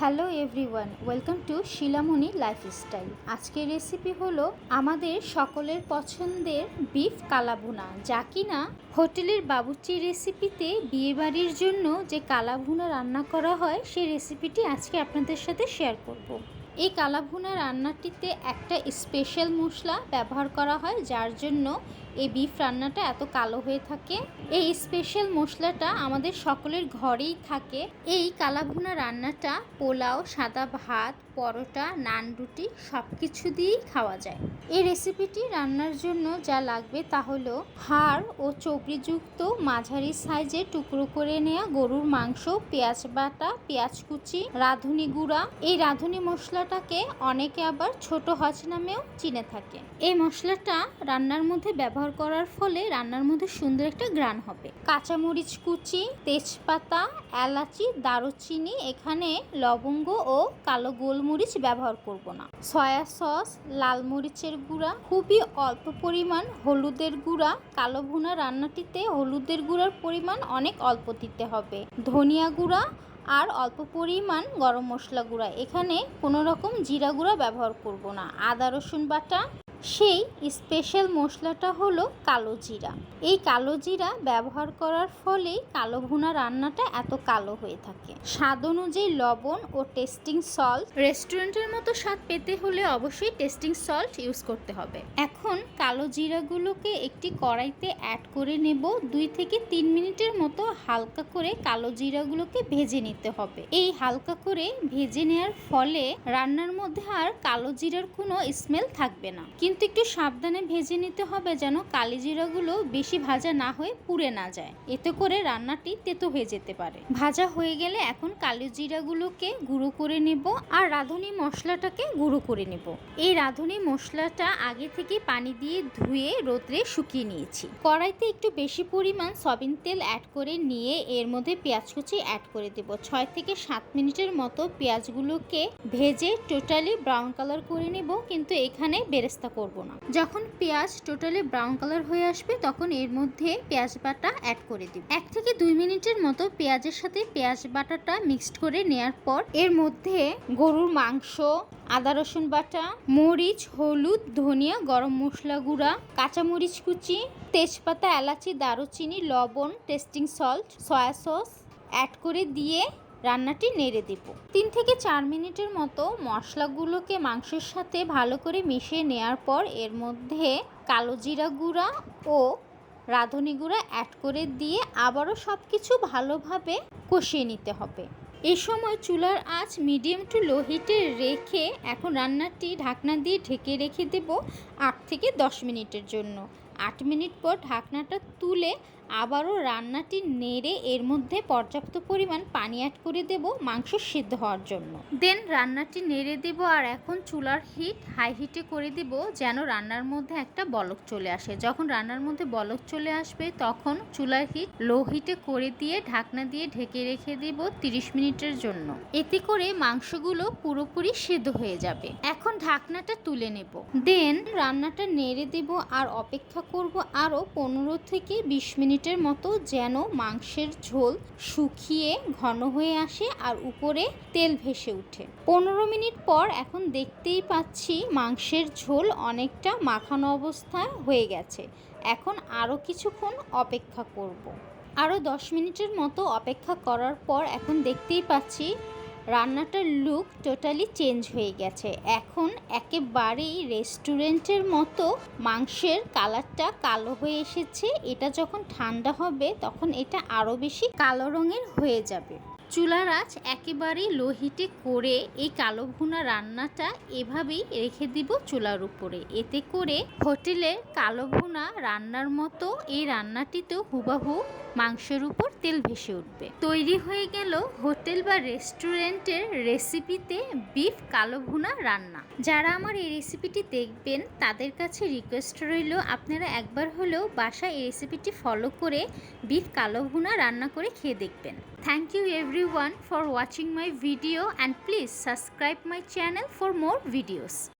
Hello everyone, welcome to Shilamoni lifestyle আজকের recipe হলো আমাদের সকলের পছন্দের বিফ কালাভুনা, যা কি না হোটেলের বাবুর্চি রেসিপিতে বিয়েবাড়ির জন্য যে কালাভুনা রান্না করা হয়, সেই রেসিপিটি আজকে আপনাদের সাথে শেয়ার করব। এই কালাভুনা রান্নাটিতে একটা স্পেশাল মশলা ব্যবহার করা হয়, যার জন্য এই বিফ রান্নাটা এত কালো হয়ে থাকে। এই স্পেশাল মশলাটা আমাদের সকলের ঘরেই থাকে। এই কালাভুনা রান্নাটা পোলাও, সাদা ভাত, পরোটা, নান রুটি সব কিছু দিয়েই খাওয়া যায়। এই রেসিপিটি রান্নার জন্য যা লাগবে তা হলো হাড় ও চবড়িযুক্ত মাঝারি সাইজে টুকরো করে নেওয়া গরুর মাংস, পেঁয়াজ বাটা, পেঁয়াজ কুচি, রাঁধুনি গুঁড়া। এই রাঁধুনি মশলাটাকে অনেকে আবার ছোট হজ নামেও চিনে থাকে। এই মশলাটা রান্নার মধ্যে ব্যবহার করার ফলে রান্নার মধ্যে সুন্দর একটা গ্রান হবে। কাঁচামরিচ কুচি, তেজপাতা, এলাচি, দারুচিনি, এখানে লবঙ্গ ও কালো গোলমরিচ ব্যবহার করব না। সয়া সস, লাল মরিচের গুঁড়া, খুবই অল্প পরিমাণ হলুদের গুঁড়া, কালো ভুনা রান্নাটিতে হলুদের গুঁড়ার পরিমাণ অনেক অল্প দিতে হবে। ধনিয়া গুঁড়া আর অল্প পরিমাণ গরম মশলা গুঁড়া। এখানে কোনো রকম জিরা গুঁড়া ব্যবহার করব না। আদা রসুন বাটা সেই স্পেশাল মশলাটা হলো কালো জিরা। এই কালো জিরা ব্যবহার করার ফলেই কালো ভুনা রান্নাটা এত কালো হয়ে থাকে। স্বাদ অনুযায়ী লবণ ও টেস্টিং সল্ট রেস্টুরেন্টের মতো স্বাদ পেতে হলে অবশ্যই টেস্টিং সল্ট ইউজ করতে হবে। এখন কালো জিরাগুলোকে একটি কড়াইতে অ্যাড করে নেব। দুই থেকে তিন মিনিটের মতো হালকা করে কালো জিরাগুলোকে ভেজে নিতে হবে। এই হালকা করে ভেজে নেওয়ার ফলে রান্নার মধ্যে আর কালো জিরার কোনো স্মেল থাকবে না। কিন্তু একটু সাবধানে ভেজে নিতে হবে যেন কালি জিরাগুলো বেশি ভাজা না হয়ে পুড়ে না যায়। এতে করে রান্নাটি তেতো হয়ে যেতে পারে। ভাজা হয়ে গেলে এখন কালি জিরাগুলোকে গুঁড়ো করে নেব আর রাঁধুনি মশলাটাকে গুঁড়ো করে নেব। এই রাঁধুনি মশলাটা আগে থেকে পানি দিয়ে ধুয়ে রোদ্রে শুকিয়ে নিয়েছি। কড়াইতে একটু বেশি পরিমাণ সয়াবিন তেল অ্যাড করে নিয়ে এর মধ্যে পেঁয়াজ কুচি অ্যাড করে দেব। ছয় থেকে সাত মিনিটের মতো পেঁয়াজগুলোকে ভেজে টোটালি ব্রাউন কালার করে নেব। কিন্তু এখানে বেরেস্তা করব না। যখন পেঁয়াজ টোটালি ব্রাউন কালার হয়ে আসবে, তখন এর মধ্যে পেঁয়াজ বাটা অ্যাড করে দিব। এক থেকে দুই মিনিটের মতো পেঁয়াজের সাথে পেঁয়াজ বাটাটা মিক্সড করে নেয়ার পর, এর মধ্যে গরুর মাংস, আদা রসুন বাটা, মরিচ, হলুদ, ধনিয়া, গরম মশলা গুঁড়া, কাঁচামরিচ কুচি, তেজপাতা, এলাচি, দারুচিনি, লবণ tasting salt soya sauce add করে দিয়ে রান্নাটি নেড়ে দেব। তিন থেকে চার মিনিটের মতো মশলাগুলোকে মাংসের সাথে ভালো করে মিশিয়ে নেওয়ার পর এর মধ্যে কালো জিরা গুঁড়া ও রাঁধুনি গুঁড়া অ্যাড করে দিয়ে আবারও সব কিছু ভালোভাবে কষিয়ে নিতে হবে। এই সময় চুলার আঁচ মিডিয়াম টু লো হিটে রেখে এখন রান্নাটি ঢাকনা দিয়ে ঢেকে রেখে দেব আট থেকে দশ মিনিটের জন্য। আট মিনিট পর ঢাকনাটা তুলে আবারও রান্নাটি নেড়ে এর মধ্যে পর্যাপ্ত পরিমাণ পানি অ্যাড করে দেব মাংস সিদ্ধ হওয়ার জন্য। দেন রান্নাটি নেড়ে দেব আর এখন চুলার হিট হাই হিটে করে দেব যেন রান্নার মধ্যে একটা বলক চলে আসে। যখন রান্নার মধ্যে বলক চলে আসবে তখন চুলার হিট লো হিটে করে দিয়ে ঢাকনা দিয়ে ঢেকে রেখে দেব তিরিশ মিনিটের জন্য। এতে করে মাংসগুলো পুরোপুরি সিদ্ধ হয়ে যাবে। এখন ঢাকনাটা তুলে নেব। দেন রান্নাটা নেড়ে দেব আর অপেক্ষা করব আরও পনেরো থেকে বিশ মিনিটের মতো যেন মাংসের ঝোল শুকিয়ে ঘন হয়ে আসে আর উপরে তেল ভেসে উঠে পনেরো মিনিট পর এখন দেখতেই পাচ্ছি মাংসের ঝোল অনেকটা মাখানো অবস্থায় হয়ে গেছে এখন আরও কিছুক্ষণ অপেক্ষা করব। আরও দশ মিনিটের মতো অপেক্ষা করার পর এখন দেখতেই পাচ্ছি রান্নাটার লুক টোটালি চেঞ্জ হয়ে গেছে। এখন একেবারেই রেস্টুরেন্টের মতো মাংসের কালারটা কালো হয়ে এসেছে। এটা যখন ঠান্ডা হবে, তখন এটা আরও বেশি কালো রঙের হয়ে যাবে। চুলার আঁচ একেবারেই লো হিটে করে এই কালো ভুনা রান্নাটা এভাবেই রেখে দিব চুলার উপরে। এতে করে হোটেলের কালো ভুনা রান্নার মতো এই রান্নাটিতেও হুবাহু মাংসের উপর তেল ভেসে উঠবে। তৈরি হয়ে গেল হোটেল বা রেস্টুরেন্টের রেসিপিতে বিফ কালো ভুনা রান্না। যারা আমার এই রেসিপিটি দেখবেন, তাদের কাছে রিকোয়েস্ট রইল আপনারা একবার হলেও বাসায় এই রেসিপিটি ফলো করে বিফ কালো ভুনা রান্না করে খেয়ে দেখবেন। Thank you everyone for watching my video and please subscribe my channel for more videos.